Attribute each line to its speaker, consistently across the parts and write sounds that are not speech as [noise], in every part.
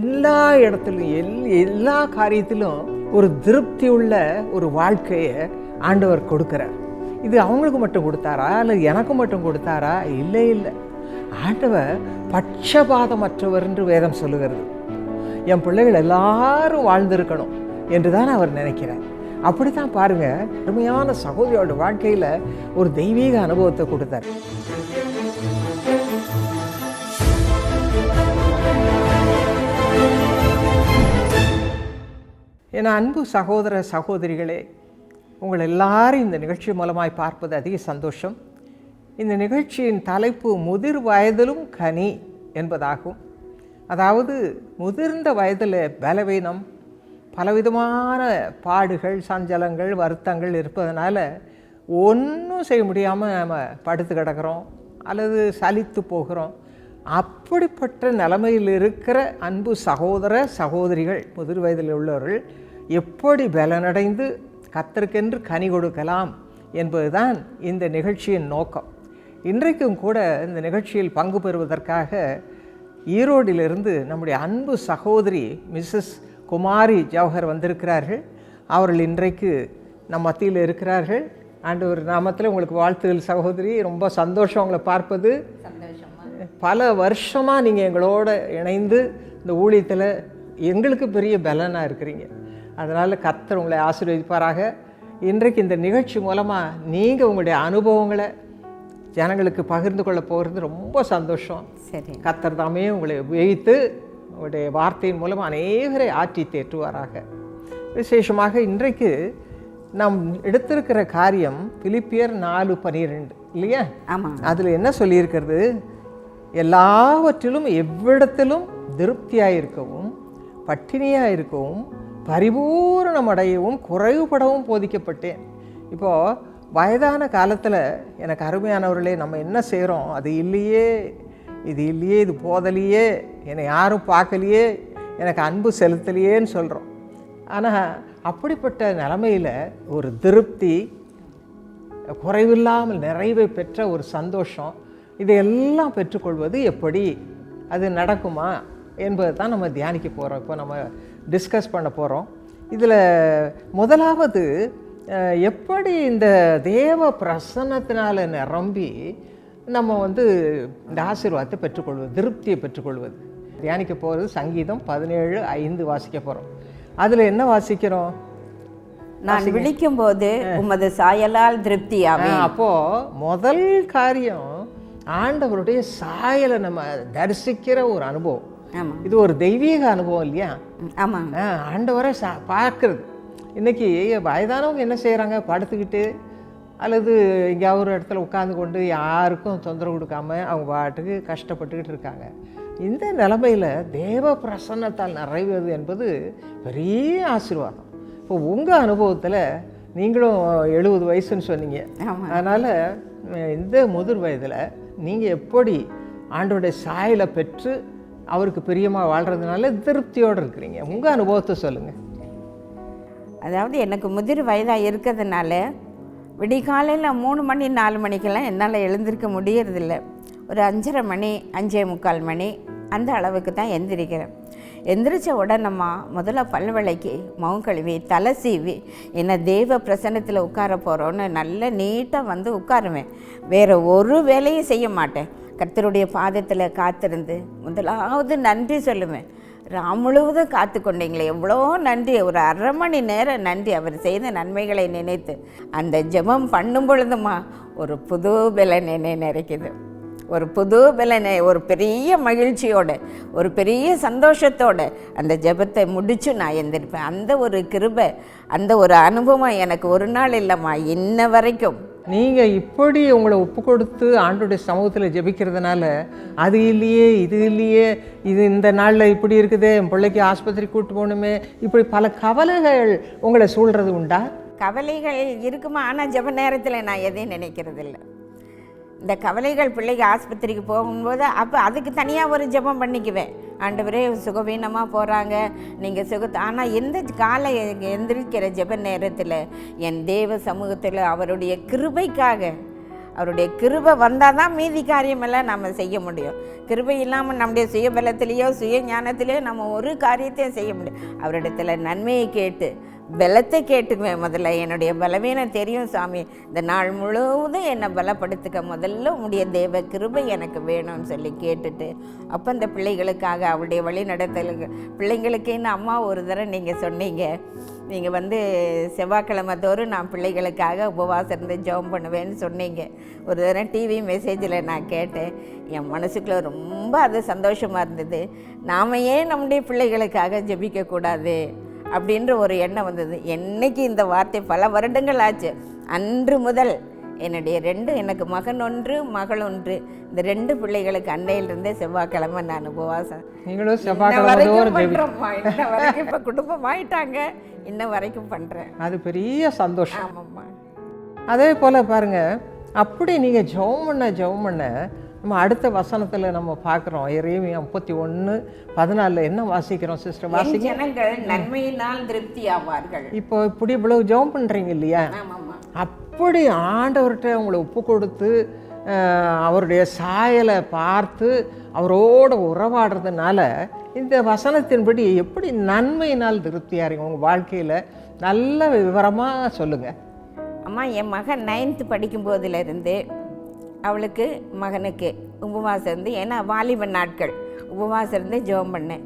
Speaker 1: எல்லா இடத்துலையும் எல் எல்லா காரியத்திலும் ஒரு திருப்தி உள்ள ஒரு வாழ்க்கையை ஆண்டவர் கொடுக்குறார். இது அவங்களுக்கு மட்டும் கொடுத்தாரா? இல்லை எனக்கு மட்டும் கொடுத்தாரா? இல்லை இல்லை. ஆண்டவர் பட்சபாதமற்றவர் என்று வேதம் சொல்லுகிறது. என் பிள்ளைகள் எல்லாரும் வாழ்ந்திருக்கணும் என்று தான் அவர் நினைக்கிறார். அப்படி தான் பாருங்கள் அருமையான சகோதரியோட வாழ்க்கையில் ஒரு தெய்வீக அனுபவத்தை கொடுத்தார். என் அன்பு சகோதர சகோதரிகளே உங்கள் எல்லாரும் இந்த நிகழ்ச்சி மூலமாய் பார்ப்பது அதிக சந்தோஷம். இந்த நிகழ்ச்சியின் தலைப்பு முதிர் வயதிலும் கனி என்பதாகும். அதாவது முதிர்ந்த வயதில் பலவீனம் பலவிதமான பாடுகள் சஞ்சலங்கள் வருத்தங்கள் இருப்பதனால ஒன்றும் செய்ய முடியாமல் நம்ம படுத்து கிடக்கிறோம் அல்லது சலித்து போகிறோம். அப்படிப்பட்ட நிலைமையில் இருக்கிற அன்பு சகோதர சகோதரிகள் முதிர் வயதில் உள்ளவர்கள் எப்படி பலனடைந்து கத்தருக்கென்று கனி கொடுக்கலாம் என்பதுதான் இந்த நிகழ்ச்சியின் நோக்கம். இன்றைக்கும் கூட இந்த நிகழ்ச்சியில் பங்கு பெறுவதற்காக ஈரோடிலிருந்து நம்முடைய அன்பு சகோதரி மிஸ்ஸஸ் குமாரி ஜவஹர் வந்திருக்கிறார்கள். அவர்கள் இன்றைக்கு நம் மத்தியில் இருக்கிறார்கள். ஆண்டவர் நாமத்தில் உங்களுக்கு வாழ்த்துகள் சகோதரி. ரொம்ப சந்தோஷம் உங்களை பார்ப்பது. பல வருஷமாக நீங்கள் எங்களோட இணைந்து இந்த ஊழியத்தில் எங்களுக்கு பெரிய பலனாக இருக்கிறீங்க. அதனால் கர்த்தர் உங்களை ஆசீர்வதிப்பாராக. இன்றைக்கு இந்த நிகழ்ச்சி மூலமாக நீங்கள் உங்களுடைய அனுபவங்களை ஜனங்களுக்கு பகிர்ந்து கொள்ள போகிறது ரொம்ப சந்தோஷம்.
Speaker 2: சரி.
Speaker 1: கர்த்தர் தாமே உங்களை உபயோகித்து உங்களுடைய வார்த்தையின் மூலம் அநேகரை ஆற்றி தேற்றுவாராக. விசேஷமாக இன்றைக்கு நாம் எடுத்திருக்கிற காரியம் பிலிப்பியர் நாலு பனிரெண்டு இல்லையா?
Speaker 2: ஆமாம்
Speaker 1: அதில் என்ன சொல்லியிருக்கிறது? எல்லாவற்றிலும் எவ்விடத்திலும் திருப்தியாக இருக்கவும் பட்டினியாக இருக்கவும் பரிபூரணம் அடையவும் குறைவுபடவும் போதிக்கப்பட்டேன். இப்போது வயதான காலத்தில் எனக்கு அருமையானவர்களே நம்ம என்ன செய்கிறோம் அது இல்லையே இது இல்லையே இது போதலையே என்னை யாரும் பார்க்கலையே எனக்கு அன்பு செலுத்தலையேன்னு சொல்கிறோம் ஆனால் அப்படிப்பட்ட நிலமையில் ஒரு திருப்தி குறைவில்லாமல் நிறைவை பெற்ற ஒரு சந்தோஷம் இதையெல்லாம் பெற்றுக்கொள்வது எப்படி? அது நடக்குமா? என்பதை தான் நம்ம தியானிக்க போகிறோம் இப்போ நம்ம டிஸ்கஸ் பண்ண போகிறோம் இதில் முதலாவது எப்படி இந்த தேவ பிரசன்னத்தினால நிரம்பி நம்ம வந்து இந்த ஆசீர்வாதத்தை பெற்றுக்கொள்வது திருப்தியை பெற்றுக்கொள்வது? தியானிக்க போகிறது சங்கீதம் பதினேழு ஐந்து வாசிக்க போகிறோம் அதில் என்ன வாசிக்கிறோம்?
Speaker 2: நான் விழிக்கும் போது உமது சாயலால் திருப்தியாவே
Speaker 1: ஆ, அப்போ முதல் காரியம் ஆண்டவருடைய சாயலை நம்ம தரிசிக்கிற ஒரு அனுபவம்.
Speaker 2: ஆமாம்
Speaker 1: இது ஒரு தெய்வீக அனுபவம் இல்லையா?
Speaker 2: ம், ஆமாங்க.
Speaker 1: ஆ, ஆண்டவரை சா பார்க்கறது. இன்னைக்கு வயதானவங்க என்ன செய்கிறாங்க படுத்துக்கிட்டு அல்லது எங்கேயாவது ஒரு இடத்துல உட்கார்ந்து கொண்டு யாருக்கும் தொந்தரவு கொடுக்காம அவங்க பாட்டுக்கு கஷ்டப்பட்டுக்கிட்டு இருக்காங்க. இந்த நிலமையில் தேவ பிரசன்னத்தால் நிறைவது என்பது பெரிய ஆசீர்வாதம். இப்போ உங்கள் அனுபவத்தில் நீங்களும் எழுபது வயசுன்னு சொன்னீங்க.
Speaker 2: ஆமாம்
Speaker 1: அதனால் இந்த முதிர் வயதில் நீங்கள் எப்படி ஆண்டோடைய சாயலை பெற்று அவருக்கு பிரியமாக வாழ்கிறதுனால திருப்தியோடு இருக்கிறீங்க? உங்கள் அனுபவத்தை சொல்லுங்கள்
Speaker 2: அதாவது எனக்கு முதிர் வயதாக இருக்கிறதுனால விடிகாலையில் மூணு மணி நாலு மணிக்கெல்லாம் என்னால் எழுந்திருக்க முடியறதில்ல. ஒரு அஞ்சரை மணி அஞ்சே முக்கால் மணி அந்த அளவுக்கு தான் எந்திரிக்கிறேன். எந்திரிச்ச உடனேம்மா முதல்ல பல் விளக்கி முகம் கழுவி தலை சீவி என்ன தெய்வ பிரசன்னத்தில் உட்கார போகிறோன்னு நல்ல நீட்டாக வந்து உட்காருவேன். வேறு ஒரு வேலையும் செய்ய மாட்டேன். கர்த்தருடைய பாதத்தில் காத்திருந்து முதலாவது நன்றி சொல்லுவேன். ராம் முழுவதும் காத்து கொண்டீங்களே எவ்வளோ நன்றி. ஒரு அரை மணி நேரம் நன்றி அவர் செய்த நன்மைகளை நினைத்து அந்த ஜெபம் பண்ணும் பொழுதுமா ஒரு புது பலன் என்னை நிறைக்குது. ஒரு புது பலனை ஒரு பெரிய மகிழ்ச்சியோட ஒரு பெரிய சந்தோஷத்தோட அந்த ஜெபத்தை முடிச்சு நான் எந்திருப்பேன். அந்த ஒரு கிருபை அந்த ஒரு அனுபவம் எனக்கு ஒரு நாள் இல்லைம்மா இன்ன வரைக்கும்.
Speaker 1: நீங்கள் இப்படி உங்களை ஒப்பு கொடுத்து ஆண்டுடைய சமூகத்தில் ஜெபிக்கிறதுனால அது இல்லையே இது இல்லையே இது இந்த நாளில் இப்படி இருக்குதே என் பிள்ளைக்கு ஆஸ்பத்திரி கூட்டு போகணுமே இப்படி பல கவலைகள் உங்களை சூழ்றது உண்டா?
Speaker 2: கவலைகள் இருக்குமா? ஆனால் ஜெப நேரத்தில் நான் எதையும் நினைக்கிறது இல்லை இந்த கவலைகள் பிள்ளைக்கு ஆஸ்பத்திரிக்கு போகும்போது அப்போ அதுக்கு தனியாக ஒரு ஜெபம் பண்ணிக்குவேன். ஆண்டவரே சுகவீனமாக போகிறாங்க நீங்கள் சுக ஆனால் எந்த காலை எந்திரிக்கிற ஜெப நேரத்தில் என் தேவ சமூகத்தில் அவருடைய கிருபைக்காக அவருடைய கிருபை வந்தால் தான் மீதி காரியமெல்லாம் நம்ம செய்ய முடியும். கிருபை இல்லாமல் நம்முடைய சுயபலத்திலேயோ சுய ஞானத்திலேயோ நம்ம ஒரு காரியத்தையும் செய்ய முடியும். அவரிடத்துல நன்மையை கேட்டு பலத்தை கேட்டுக்குவேன் முதல்ல. என்னுடைய பலவீனம் தெரியும் சாமி. இந்த நாள் முழுவதும் என்னை பலப்படுத்துக்க முதல்ல உடைய தேவ கிருபை எனக்கு வேணும்னு சொல்லி கேட்டுட்டு அப்போ இந்த பிள்ளைகளுக்காக அவளுடைய வழி நடத்தலுக்கு பிள்ளைங்களுக்குன்னு அம்மா ஒரு தடவை நீங்கள் சொன்னீங்க நீங்கள் வந்து செவ்வாய்க்கிழமை தோறும் நான் பிள்ளைகளுக்காக உபவாசம் இருந்து ஜெபம் பண்ணுவேன்னு சொன்னீங்க. ஒரு தடவை டிவி மெசேஜில் நான் கேட்டேன். என் மனசுக்குள்ள ரொம்ப அது சந்தோஷமாக இருந்தது. நாம் ஏன் நம்முடைய பிள்ளைகளுக்காக ஜெபிக்கக்கூடாது? அப்படின்ற ஒரு எண்ணம் வந்தது. என்னைக்கு இந்த வார்த்தை பல வருடங்கள் ஆச்சு. அன்று முதல் என்னுடைய ரெண்டு எனக்கு மகன் ஒன்று மகள் ஒன்று. இந்த ரெண்டு பிள்ளைகளுக்கு அன்னையிலிருந்தே செவ்வாய்க்கிழமை நான் உபவாசம்.
Speaker 1: நீங்களும்
Speaker 2: இன்ன வரைக்கும் இப்போ குடும்பம் ஆயிட்டாங்க இன்ன வரைக்கும் பண்ணுறேன்
Speaker 1: அது பெரிய சந்தோஷம்.
Speaker 2: ஆமாம்மா.
Speaker 1: அதே போல் பாருங்க அப்படி நீங்கள் ஜெபம் பண்ண ஜெபம் பண்ண நம்ம அடுத்த வசனத்தில் நம்ம பார்க்குறோம். இறைவி முப்பத்தி ஒன்று பதினாலில் என்ன வாசிக்கிறோம் சிஸ்டர் வாசி
Speaker 2: என் ஜனங்கள் நன்மையினால் திருப்தி ஆவார்கள்.
Speaker 1: இப்போ இப்படி இவ்வளவு ஜெபம் பண்ணுறீங்க இல்லையா? அப்படி ஆண்டவர்கிட்ட உங்களை ஒப்பு கொடுத்து அவருடைய சாயலை பார்த்து அவரோட உறவாடுறதுனால இந்த வசனத்தின்படி எப்படி நன்மையினால் திருப்தியாக இருங்க உங்கள் வாழ்க்கையில் நல்ல விவரமாக சொல்லுங்கள்
Speaker 2: அம்மா என் மகன் நைன்த்து படிக்கும் போதிலிருந்து அவளுக்கு மகனுக்கு உபவாசம் இருந்து ஏன்னா வாலிப நாட்கள். உபவாசம் இருந்து ஜெபம் பண்ணேன்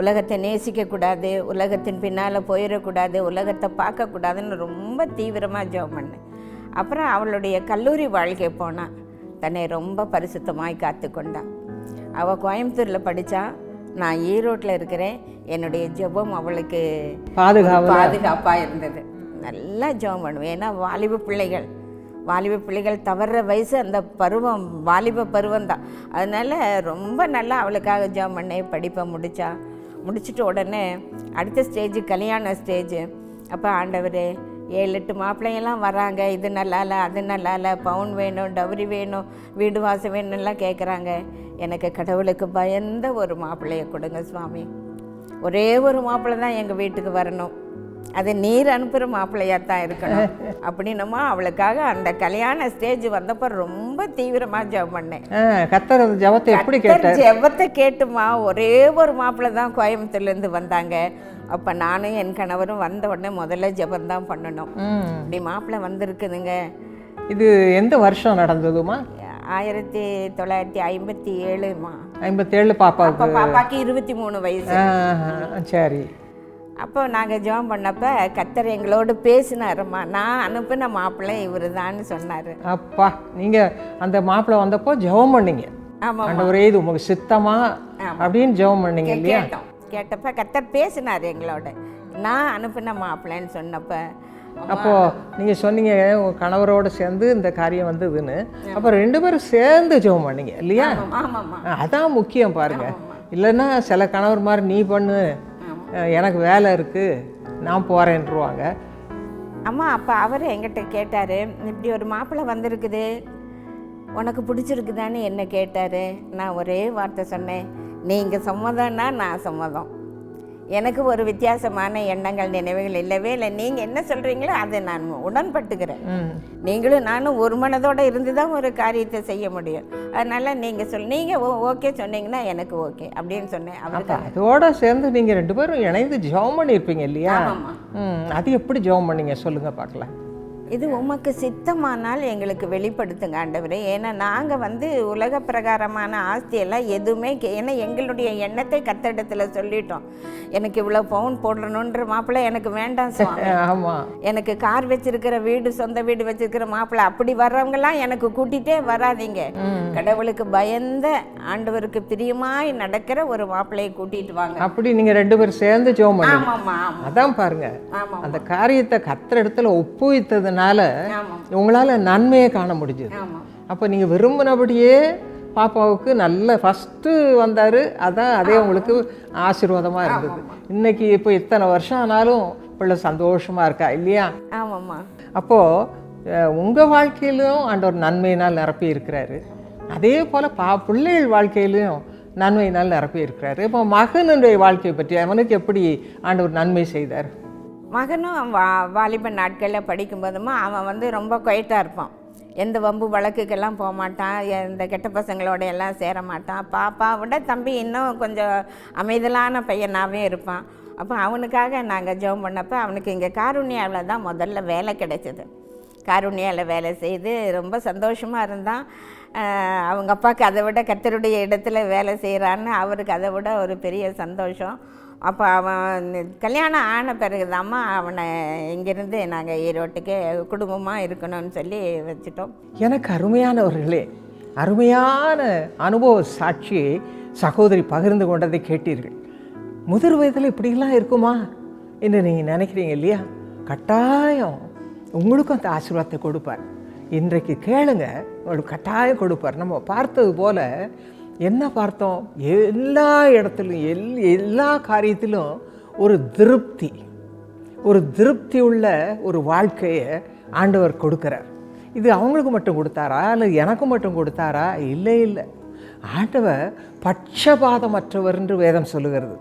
Speaker 2: உலகத்தை நேசிக்கக்கூடாது உலகத்தின் பின்னால் போயிடக்கூடாது உலகத்தை பார்க்கக்கூடாதுன்னு ரொம்ப தீவிரமாக ஜெபம் பண்ணேன் அப்புறம் அவளுடைய கல்லூரி வாழ்க்கை போனான் தன்னை ரொம்ப பரிசுத்தமாய் காத்துக்கொண்டான் அவள் கோயம்புத்தூரில் படித்தா நான் ஈரோட்டில் இருக்கிறேன். என்னுடைய ஜெபம் அவளுக்கு
Speaker 1: பாதுகாவலா?
Speaker 2: பாதுகாப்பாக இருந்தது. நல்லா ஜெபம் பண்ணுவேன். ஏன்னா வாலிப பிள்ளைகள். வாலிப பிள்ளைகள் தவறுற வயசு அந்த பருவம் வாலிப பருவம் தான். அதனால் ரொம்ப நல்லா அவளுக்காக ஜாம் பண்ணி படிப்பை முடித்தா முடிச்சிட்ட உடனே அடுத்த ஸ்டேஜ் கல்யாண ஸ்டேஜ் அப்போ ஆண்டவர் ஏழு எட்டு மாப்பிள்ளையெல்லாம் வராங்க. இது நல்லா இல்லை அது நல்லா இல்லை பவுன் வேணும் டவுரி வேணும் வீடு வாசம் வேணும்லாம் கேட்குறாங்க எனக்கு கடவுளுக்கு பயந்த ஒரு மாப்பிள்ளையை கொடுங்க சுவாமி. ஒரே ஒரு மாப்பிள்ளை தான் எங்கள் வீட்டுக்கு வரணும். அது நீர் அனுப்புகிற மாப்பிள்ளையாக தான் இருக்கணும். [laughs] அப்படின்னமா அவளுக்காக அந்த கல்யாண ஸ்டேஜ் வந்தப்போ ரொம்ப தீவிரமாக ஜெபம் பண்ணேன்.
Speaker 1: கத்தர் ஜபத்தை எப்படி கேட்டார்?
Speaker 2: ஜெபத்தை கேட்டுமா ஒரே ஒரு மாப்பிள்ளை தான் கோயம்புத்தூர்லேருந்து வந்தாங்க. அப்போ நானும் என் கணவரும் வந்த உடனே முதல்ல ஜெபம் தான் பண்ணணும் இப்படி மாப்பிள்ளை வந்திருக்குதுங்க.
Speaker 1: இது எந்த வருஷம் நடந்ததுமா?
Speaker 2: ஆயிரத்தி தொள்ளாயிரத்தி ஐம்பத்தி ஏழுமா.
Speaker 1: ஐம்பத்தேழு பாப்பாவுக்கு.
Speaker 2: அப்போ பாப்பாக்கு இருபத்தி மூணு வயசு.
Speaker 1: சரி.
Speaker 2: அப்போ நாங்கள் ஜெபம் பண்ணப்ப கத்தர் எங்களோடு பேசினாருமா நான் அனுப்பின மாப்பிள்ளை இவர் சொன்னார்.
Speaker 1: அப்பா நீங்கள் அந்த மாப்பிள்ளை வந்தப்போ ஜெபம் பண்ணீங்க.
Speaker 2: ஆமாம்
Speaker 1: ஆண்டவரே இது உங்களுக்கு சித்தமா அப்படின்னு ஜெபம் பண்ணீங்க இல்லையா?
Speaker 2: கேட்டப்ப கத்தர் பேசினார் எங்களோட. நான் அனுப்பின மாப்பிள்ளைன்னு சொன்னப்ப
Speaker 1: அப்போ நீங்க சொன்னீங்க உங்க கணவரோட சேர்ந்து இந்த காரியம் வந்ததுன்னு. அப்போ ரெண்டு பேரும் சேர்ந்து ஜெபம் பண்ணீங்க இல்லையா? அதான் முக்கியம் பாருங்க. இல்லைன்னா சில கணவர் மாதிரி நீ பண்ணு எனக்கு வேலை இருக்குது நான் போகிறேன்ருவாங்க
Speaker 2: அம்மா அப்போ அவர் எங்கிட்ட கேட்டார் இப்படி ஒரு மாப்பிள்ளை வந்திருக்குது உனக்கு பிடிச்சிருக்குதான்னு என்ன கேட்டார்? நான் ஒரே வார்த்தை சொன்னேன் நீங்கள் சம்மதம்னா நான் சம்மதம். எனக்கு ஒரு வித்தியாசமான எண்ணங்கள் நினைவுகள் இல்லவே இல்லை. நீங்கள் என்ன சொல்கிறீங்களோ அதை நான் உடன்பட்டுக்கிறேன். நீங்களும் நானும் ஒரு மனதோடு இருந்து தான் ஒரு காரியத்தை செய்ய முடியும். அதனால் நீங்கள் சொல் நீங்கள் ஓகே சொன்னீங்கன்னா எனக்கு ஓகே அப்படின்னு சொன்னேன். அவருக்கு
Speaker 1: அதோட சேர்ந்து நீங்க ரெண்டு பேரும் இணைந்து ஜெபம் பண்ணியிருப்பீங்க இல்லையா? அது எப்படி ஜெபம் பண்ணீங்க? சொல்லுங்க பார்க்கலாம்.
Speaker 2: இது உமக்கு சித்தமானால் எங்களுக்கு வெளிப்படுத்துங்க ஆண்டவரே. ஏன்னா நாங்கள் வந்து உலக பிரகாரமான ஆஸ்தியெல்லாம் எதுவுமே ஏன்னா எங்களுடைய எண்ணத்தை கத்தடத்தில் சொல்லிட்டோம். எனக்கு இவ்வளோ பவுன் போடணுன்ற மாப்பிள்ளை எனக்கு வேண்டாம் சுவாமி. [laughs]
Speaker 1: ஆமா.
Speaker 2: எனக்கு கார் வச்சிருக்கிற வீடு சொந்த வீடு வச்சிருக்கிற மாப்பிள்ளை அப்படி வர்றவங்கலாம் எனக்கு கூட்டிகிட்டே வராதீங்க. கடவுளுக்கு பயந்த ஆண்டவருக்கு பிரியமாய் நடக்கிற ஒரு மாப்பிள்ளையை கூட்டிட்டு வாங்க.
Speaker 1: அப்படி நீங்க ரெண்டு பேரும் சேர்ந்து
Speaker 2: ஆமாம்.
Speaker 1: அதான் பாருங்க.
Speaker 2: ஆமாம்
Speaker 1: அந்த காரியத்தை கத்துற இடத்துல ஒப்புவித்ததுனால
Speaker 2: ஆமாம்
Speaker 1: உங்களால நன்மையை காண முடிஞ்சது. அப்போ நீங்க விரும்பினபடியே பாப்பாவுக்கு நல்ல ஃபஸ்ட்டு வந்தார். அதான் அதே உங்களுக்கு ஆசீர்வாதமாக இருந்தது. இன்னைக்கு இப்போ இத்தனை வருஷம் ஆனாலும் பிள்ளை சந்தோஷமாக இருக்கா இல்லையா?
Speaker 2: ஆமாம்மா.
Speaker 1: அப்போது உங்கள் வாழ்க்கையிலும் ஆண்டவர் நன்மையினால் நிரப்பி இருக்கிறாரு. அதே போல் பா பிள்ளைகள் வாழ்க்கையிலும் நன்மையினால் நிரப்பி இருக்கிறாரு. இப்போ மகனுடைய வாழ்க்கையை பற்றி அவனுக்கு எப்படி ஆண்டவர் நன்மை செய்தார்?
Speaker 2: மகனும் வா வாலிப நாட்களில் படிக்கும்போதுமா அவன் வந்து ரொம்ப குவைட்டாக இருப்பான். எந்த வம்பு வழக்குக்கெல்லாம் போக மாட்டான் எந்த கெட்ட பசங்களோட எல்லாம் சேர மாட்டான். பாப்பா விட தம்பி இன்னும் கொஞ்சம் அமைதலான பையனாகவே இருப்பான். அப்போ அவனுக்காக நாங்கள் ஜெபம் பண்ணப்போ அவனுக்கு இங்கே காருண்யாவில் தான் முதல்ல வேலை கிடைச்சது. காருண்யாவில் வேலை செய்து ரொம்ப சந்தோஷமாக இருந்தான். அவங்க அப்பாவுக்கு அதை விட கத்தருடைய இடத்துல வேலை செய்கிறான்னு அவருக்கு அதை விட ஒரு பெரிய சந்தோஷம். அப்போ அவன் கல்யாணம் ஆன பிறகுதாம்மா அவனை இங்கிருந்து நாங்கள் ஈரோட்டுக்கு குடும்பமாக இருக்கணும்னு சொல்லி வச்சுட்டோம்.
Speaker 1: எனக்கு அருமையானவர்களே அருமையான அனுபவ சாட்சியை சகோதரி பகிர்ந்து கொண்டதை கேட்டீர்கள். முதிர் வயதில் இப்படிலாம் இருக்குமா என்று நீங்கள் நினைக்கிறீங்க இல்லையா? கட்டாயம் உங்களுக்கும் அந்த ஆசீர்வாதத்தை கொடுப்பார். இன்றைக்கு கேளுங்க உங்களுக்கு கட்டாயம் கொடுப்பார். நம்ம பார்த்தது போல என்ன பார்த்தோம்? எல்லா இடத்துலையும் எல் எல்லா காரியத்திலும் ஒரு திருப்தி. ஒரு திருப்தி உள்ள ஒரு வாழ்க்கையை ஆண்டவர் கொடுக்குறார். இது அவங்களுக்கு மட்டும் கொடுத்தாரா? இல்லை எனக்கு மட்டும் கொடுத்தாரா? இல்லை இல்லை. ஆண்டவர் பட்சபாதமற்றவர் என்று வேதம் சொல்லுகிறது.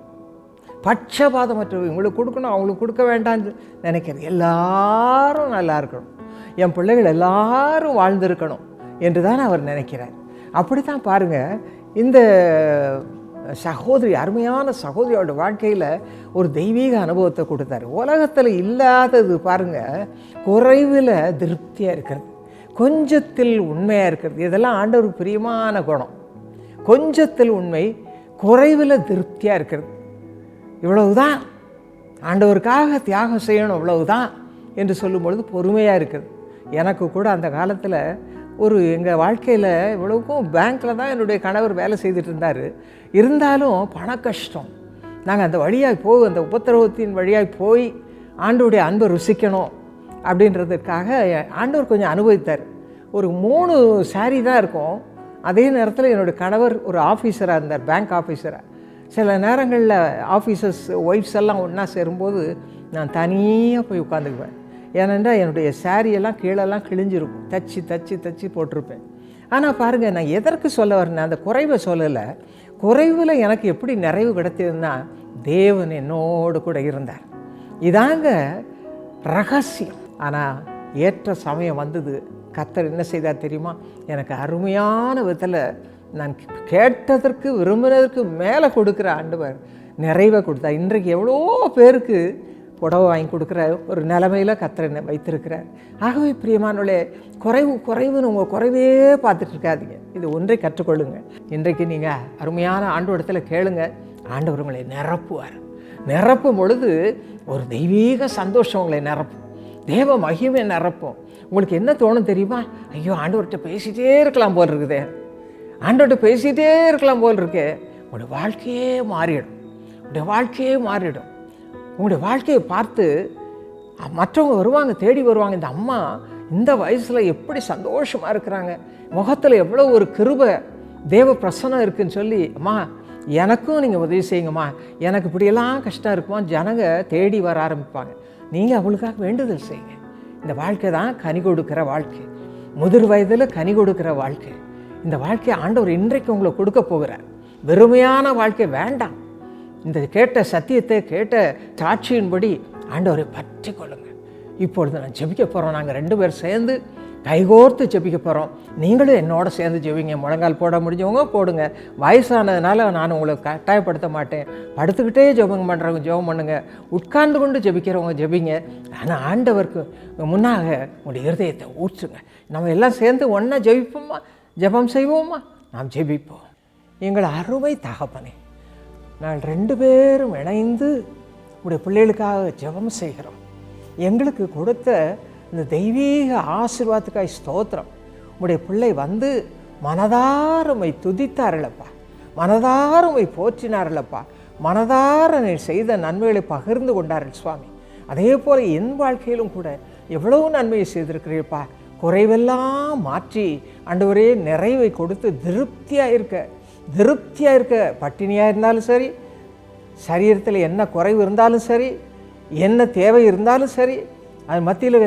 Speaker 1: பட்சபாதமற்றவர் இவங்களுக்கு கொடுக்கணும் அவங்களுக்கு கொடுக்க வேண்டாம்னு நினைக்கிறது எல்லாரும் நல்லா இருக்கணும். என் பிள்ளைகள் எல்லாரும் வாழ்ந்திருக்கணும் என்று தான் அவர் நினைக்கிறார். அப்படி தான் பாருங்கள் இந்த சகோதரி அருமையான சகோதரியோட வாழ்க்கையில் ஒரு தெய்வீக அனுபவத்தை கொடுத்தாரு. உலகத்தில் இல்லாதது பாருங்க குறைவில் திருப்தியாக இருக்கிறது. கொஞ்சத்தில் உண்மையாக இருக்கிறது. இதெல்லாம் ஆண்டவருக்கு பிரியமான குணம். கொஞ்சத்தில் உண்மை குறைவில் திருப்தியாக இருக்கிறது. இவ்வளவுதான். ஆண்டவருக்காக தியாகம் செய்யணும் இவ்வளவுதான் என்று சொல்லும் பொழுது பொறுமையாக இருக்குது. எனக்கு கூட அந்த காலத்தில் ஒரு எங்கள் வாழ்க்கையில் இவ்வளவுக்கும் பேங்க்கில் தான் என்னுடைய கணவர் வேலை செய்துட்டு இருந்தார். இருந்தாலும் பண கஷ்டம். நாங்கள் அந்த வழியாக போய் அந்த உபத்திரவத்தின் வழியாக போய் ஆண்டோடைய அன்பை ருசிக்கணும் அப்படின்றதுக்காக ஆண்டவர் கொஞ்சம் அனுபவித்தார். ஒரு மூணு சாரி தான் இருக்கும். அதே நேரத்தில் என்னுடைய கணவர் ஒரு ஆஃபீஸராக இருந்தார் பேங்க் ஆஃபீஸராக சில நேரங்களில் ஆஃபீஸர்ஸ் ஒய்ஃப்ஸ் எல்லாம் ஒன்றா சேரும்போது நான் தனியாக போய் உட்காந்துக்குவேன் ஏனென்றால் என்னுடைய சாரியெல்லாம் எல்லாம் கீழெல்லாம் கிழிஞ்சிருக்கும். தச்சு தச்சு தச்சு போட்டிருப்பேன். ஆனால் பாருங்கள் நான் எதற்கு சொல்ல வரேன்னா அந்த குறைவை சொல்லலை. குறைவில் எனக்கு எப்படி நிறைவு கிடைத்ததுன்னா தேவன் என்னோடு கூட இருந்தார். இதாங்க ரகசியம். ஆனால் ஏற்ற சமயம் வந்தது. கத்தர் என்ன செய்தார் தெரியுமா? எனக்கு அருமையான விதத்தில் நான் கேட்டதற்கு விரும்பினதற்கு மேலே கொடுக்குற ஆண்டவர் நிறைவை கொடுத்தார். இன்றைக்கு எவ்வளோ பேருக்கு புடவை வாங்கி கொடுக்குற ஒரு நிலமையில் கத்தர் என்னை வைத்திருக்கிறார். ஆகவே பிரியமானவளே குறைவு குறைவுன்னு உங்கள் குறைவே பார்த்துட்டு இருக்காதீங்க. இது ஒன்றை கற்றுக்கொள்ளுங்க. இன்றைக்கு நீங்கள் அருமையான ஆண்டவரத்தில் கேளுங்க. ஆண்டவர் உங்களை நிரப்புவார். நிரப்பும் பொழுது ஒரு தெய்வீக சந்தோஷம் உங்களை நிரப்பும். தேவ மகிமை நிரப்பும். உங்களுக்கு என்ன தோணும் தெரியுமா? ஐயோ ஆண்டவர்கிட்ட பேசிகிட்டே இருக்கலாம் போல் இருக்குதே. ஆண்டவர்கிட்ட பேசிகிட்டே இருக்கலாம் போல் இருக்கே. உங்களுடைய வாழ்க்கையே மாறிடும். உங்களுடைய வாழ்க்கையே மாறிடும். உங்களுடைய வாழ்க்கையை பார்த்து மற்றவங்க வருவாங்க தேடி வருவாங்க. இந்த அம்மா இந்த வயசில் எப்படி சந்தோஷமாக இருக்கிறாங்க. முகத்தில் எவ்வளோ ஒரு கிருப தேவ பிரசனம் இருக்குதுன்னு சொல்லி அம்மா எனக்கும் நீங்கள் உதவி செய்யுங்கம்மா. எனக்கு இப்படியெல்லாம் கஷ்டம் இருக்குமா? ஜனங்க தேடி வர ஆரம்பிப்பாங்க. நீங்கள் அவளுக்காக வேண்டுதல் செய்யுங்க. இந்த வாழ்க்கை தான் கனி கொடுக்குற வாழ்க்கை. முதிர் வயதில் கனி கொடுக்குற வாழ்க்கை. இந்த வாழ்க்கையை ஆண்டவர் இன்றைக்கு உங்களை கொடுக்க போகிறார். வெறுமையான வாழ்க்கை வேண்டாம். இந்த கேட்ட சத்தியத்தை கேட்ட சாட்சியின்படி ஆண்டவரை பற்றி கொள்ளுங்க. இப்பொழுது நான் ஜெபிக்க போகிறோம் நாங்கள் ரெண்டு பேர் சேர்ந்து கைகோர்த்து ஜெபிக்க போகிறோம் நீங்களும் என்னோட சேர்ந்து ஜெபிங்க. முழங்கால் போட முடிஞ்சவங்க போடுங்க. வயசானதுனால நான் உங்களை கட்டாயப்படுத்த மாட்டேன். படுத்துக்கிட்டே ஜெபம் பண்ணுறவங்க ஜெபம் பண்ணுங்கள் உட்கார்ந்து கொண்டு ஜெபிக்கிறவங்க ஜெபிங்க. ஆனால் ஆண்டவருக்கு முன்னாக உங்களுடைய இருதயத்தை ஊற்றுங்க. நம்ம எல்லாம் சேர்ந்து ஒன்றா ஜெபிப்போமா? ஜெபம் செய்வோமா? நாம் ஜெபிப்போம். எங்கள் அருமை தகப்பனே நான் ரெண்டு பேரும் இணைந்து உடைய பிள்ளைகளுக்காக ஜெபம் செய்கிறோம். எங்களுக்கு கொடுத்த இந்த தெய்வீக ஆசீர்வாதத்துக்காய் ஸ்தோத்திரம். உடைய பிள்ளை வந்து மனதாரமை துதித்தார்களப்பா மனதாருமை போற்றினார்களப்பா மனதார செய்த நன்மைகளை பகிர்ந்து கொண்டார்கள் சுவாமி. அதே போல் என் வாழ்க்கையிலும் கூட எவ்வளவு நன்மையை செய்திருக்கிறீர்ப்பா குறைவெல்லாம் மாற்றி ஆண்டவரே நிறைவை கொடுத்து திருப்தியாக இருக்க திருப்தியாக இருக்க பட்டினியாக இருந்தாலும் சரி சரீரத்தில் என்ன குறைவு இருந்தாலும் சரி என்ன தேவை இருந்தாலும் சரி அது மத்தியில்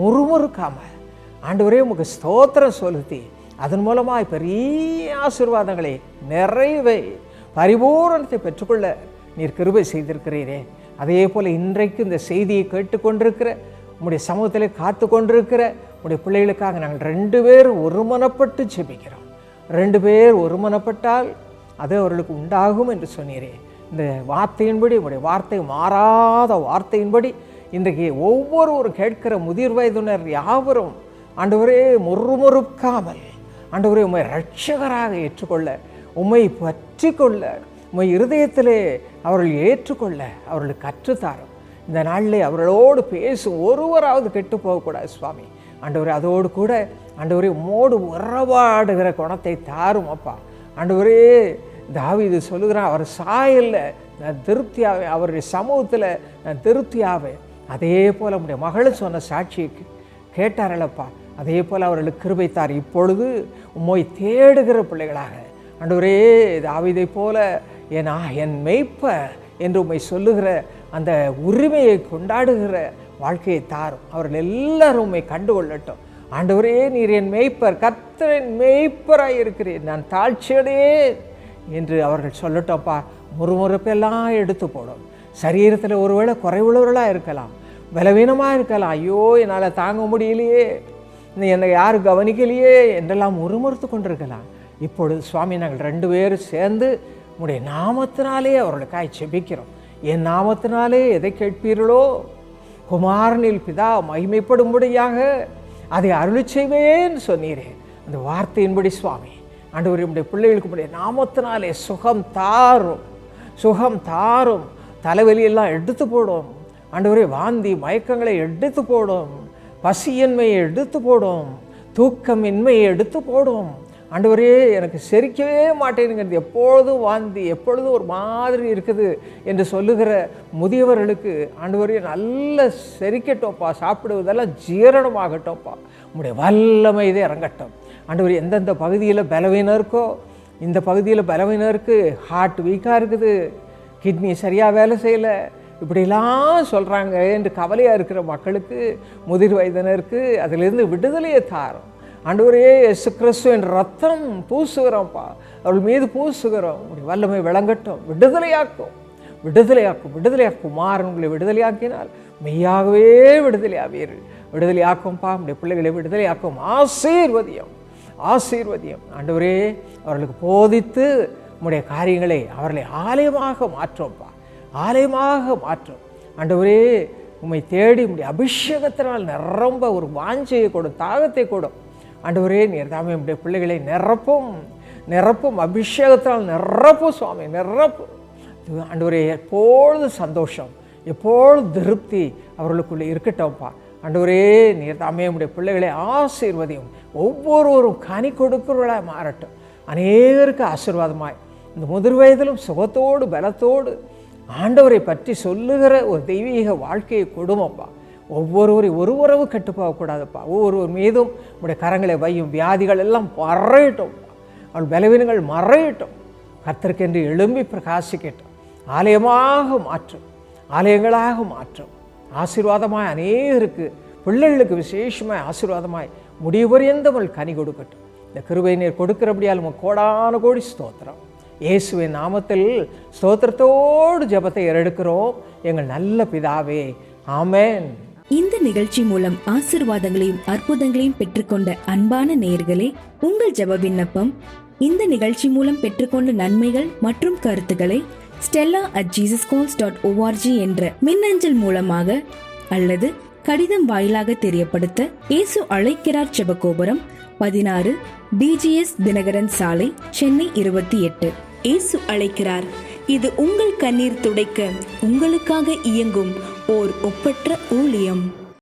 Speaker 1: முறுமுறுக்காமல் ஆண்டவரே உமக்கு ஸ்தோத்திரம் செலுத்தி அதன் மூலமாக பெரிய ஆசீர்வாதங்களை நிறைவை பரிபூரணத்தை பெற்றுக்கொள்ள நீர் கிருபை செய்திருக்கிறீரே. அதே போல் இன்றைக்கு இந்த செய்தியை கேட்டுக்கொண்டிருக்கிற உங்களுடைய சமூகத்திலே காத்து கொண்டிருக்கிற உடைய பிள்ளைகளுக்காக நாங்கள் ரெண்டு பேரும் ஒருமனப்பட்டு ஜெபிக்கிறோம். ரெண்டு பேர் ஒருமனப்பட்டால் அது அவர்களுக்கு உண்டாகும் என்று சொன்னீரே. இந்த வார்த்தையின்படி உங்களுடைய வார்த்தை மாறாத வார்த்தையின்படி இன்றைக்கு ஒவ்வொருவரும் கேட்கிற முதிர் வயதுனர் யாவரும் ஆண்டவரே முறுமுறுக்காமல் ஆண்டவரே உம்மை ரட்சகராக ஏற்றுக்கொள்ள உண்மை பற்றி கொள்ள உண்மை இருதயத்திலே அவர்கள் ஏற்றுக்கொள்ள அவர்களுக்கு கற்றுத்தாரும். இந்த நாளிலே அவர்களோடு பேசும் ஒருவராவது கெட்டு போகக்கூடாது சுவாமி. ஆண்டவரே அதோடு கூட ஆண்டவரே உம்மோடு உறவாடுகிற குணத்தை தாரும் அப்பா. ஆண்டவரே இது சொல்லுகிறான் அவர் சாயல்ல நான் திருப்தியாவேன் அவருடைய சமூகத்தில் நான் திருப்தியாவேன் அதே போல் நம்முடைய மகளும் சொன்ன சாட்சியை கே- அதே போல் அவர்களுக்கு கிருபைத்தார் இப்பொழுது உம்மை தேடுகிற பிள்ளைகளாக ஆண்டவரே தாவிதை போல என் ஆ- என் மெய்ப்ப என்று உம்மை சொல்லுகிற அந்த உரிமையை கொண்டாடுகிற வாழ்க்கையை தாரும். அவர்கள் எல்லாரும் உம்மை கண்டுகொள்ளட்டும். ஆண்டவரே நீர் என் மெய்ப்பர் கர்த்தரின் மெய்ப்பராக இருக்கிறேன் நான் தாழ்ச்சியடையே என்று அவர்கள் சொல்லட்டோப்பா முறுமுறுப்பெல்லாம் எடுத்து போடும். சரீரத்தில் ஒருவேளை குறைவுள்ளவர்களாக இருக்கலாம். பலவீனமாக இருக்கலாம். ஐயோ என்னால் தாங்க முடியலையே. என்னை யாரும் கவனிக்கலையே என்றெல்லாம் முறுமுறுத்து கொண்டிருக்கலாம். இப்பொழுது சுவாமி நாங்கள் ரெண்டு பேரும் சேர்ந்து உடைய நாமத்தினாலே அவர்களுக்காய் செபிக்கிறோம் என் நாமத்தினாலே எதை கேட்பீர்களோ குமாரனில் பிதா மகிமைப்படும்படியாக அதை அருளி செய்வேன்னு சொன்னீரே. அந்த வார்த்தையின்படி சுவாமி ஆண்டவர் நம்முடைய பிள்ளைகளுக்கு முடிய நாமத்தினாலே சுகம் தாரும். சுகம் தாரும். தலைவலியெல்லாம் எடுத்து போடும். ஆண்டவரே வாந்தி மயக்கங்களை எடுத்து போடும். பசியின்மையை எடுத்து போடும். தூக்கமின்மையை எடுத்து போடும். ஆண்டவரே எனக்கு செரிக்கவே மாட்டேனுங்கிறது எப்பொழுதும் வாந்தி எப்பொழுதும் ஒரு மாதிரி இருக்குது என்று சொல்லுகிற முதியவர்களுக்கு ஆண்டவரே நல்ல செரிக்கட்டும்ப்பா சாப்பிடுவதெல்லாம் ஜீரணமாகட்டும்ப்பா. உங்களுடைய வல்லமை இதே இறங்கட்டும். ஆண்டவர் எந்தெந்த பகுதியில் பலவீனம் இருக்கோ இந்த பகுதியில் பலவீனம் இருக்குது ஹார்ட் வீக்காக இருக்குது கிட்னி சரியாக வேலை செய்யலை இப்படிலாம் சொல்கிறாங்க என்று கவலையாக இருக்கிற மக்களுக்கு முதிர் வயதினருக்கு அதிலிருந்து விடுதலையை தாரும். ஆண்டவரே எசு கிறிஸ்து என் ரத்தம் பூசுகிறோம்ப்பா. அவள் மீது பூசுகிறோம். உடைய வல்லமை விளங்கட்டும். விடுதலையாக்கும். விடுதலையாக்கும். விடுதலையாக்கும். குமாரன் உங்களை விடுதலையாக்கினால் மெய்யாகவே விடுதலையாவீர்கள். விடுதலையாக்கும்பா. உடைய பிள்ளைகளை விடுதலையாக்கும். ஆசீர்வதியம். ஆசீர்வதியம். ஆண்டவரே அவர்களுக்கு போதித்து உம்முடைய காரியங்களை அவர்களை ஆலயமாக மாற்றோம்ப்பா ஆலயமாக மாற்றும். ஆண்டவரே உம்மை தேடி உம்முடைய அபிஷேகத்தினால் நிரம்ப ஒரு வாஞ்சையை கொடும் தாகத்தை கொடும். ஆண்டவரே நீர் தாமே உம்முடைய பிள்ளைகளை நிரப்பும். நிரப்பும். அபிஷேகத்தால் நிரப்பும் சுவாமி நிரப்பும். ஆண்டவரே எப்பொழுது சந்தோஷம் எப்பொழுது திருப்தி அவர்களுக்குள்ளே இருக்கட்டும்ப்பா. ஆண்டவரே நீர் தாமே உடைய பிள்ளைகளை ஆசீர்வதியும். ஒவ்வொருவரும் கனி கொடுக்கிறவர்களாக மாறட்டும். அநேகருக்கு ஆசீர்வாதமாய். இந்த முதிர் வயதிலும் சுகத்தோடு பலத்தோடு ஆண்டவரை பற்றி சொல்லுகிற ஒரு தெய்வீக வாழ்க்கையை கொடுமப்பா ஒவ்வொருவரையும் ஒரு உறவு கெட்டு போகக்கூடாதுப்பா ஒவ்வொருவர் மீதும் உடைய கரங்களை வையும் வியாதிகள் எல்லாம் மறையட்டும். அவள் பலவீனங்கள் மறையட்டும். கர்த்தருக்கென்று எழும்பி பிரகாசிக்கட்டும். ஆலயமாக மாற்றும். ஆலயங்களாக மாற்றும். ஆசீர்வாதமாய் அநேகருக்கு பிள்ளைகளுக்கு விசேஷமாய் ஆசீர்வாதமாய் முடிவறியந்தவள் கனி கொடுக்கட்டும். இந்த கிருபை நீர் கொடுக்கிறபடியால் உமக்கு கோடான கோடி ஸ்தோத்திரம். இயேசுவின் நாமத்தில் ஸ்தோத்திரத்தோடு ஜெபத்தை ஏறெடுக்கிறோம். எங்கள் நல்ல பிதாவே. ஆமேன்.
Speaker 3: இந்த நிகழ்ச்சி மூலம் ஆசிர்வாதங்களையும் அற்புதங்களையும் பெற்றுக்கொண்ட அன்பான நேயர்களே உங்கள் ஜெப விண்ணப்பம் இந்த நிகழ்ச்சி மூலம் பெற்றுக்கொண்ட நன்மைகள் மற்றும் கருத்துக்களை Stella at Jesus dot O R G என்ற மின்னஞ்சல் மூலமாக அல்லது கடிதம் வாயிலாக தெரியப்படுத்த இயேசு அழைக்கிறார் ஜெபகோபுரம் பதினாறு டிஜிஎஸ் தினகரன் சாலை சென்னை இருபத்தி எட்டு. இயேசு அழைக்கிறார். இது உங்கள் கண்ணீர் துடைக்க உங்களுக்காக இயங்கும் ஓர் ஒப்பற்ற ஊழியம்.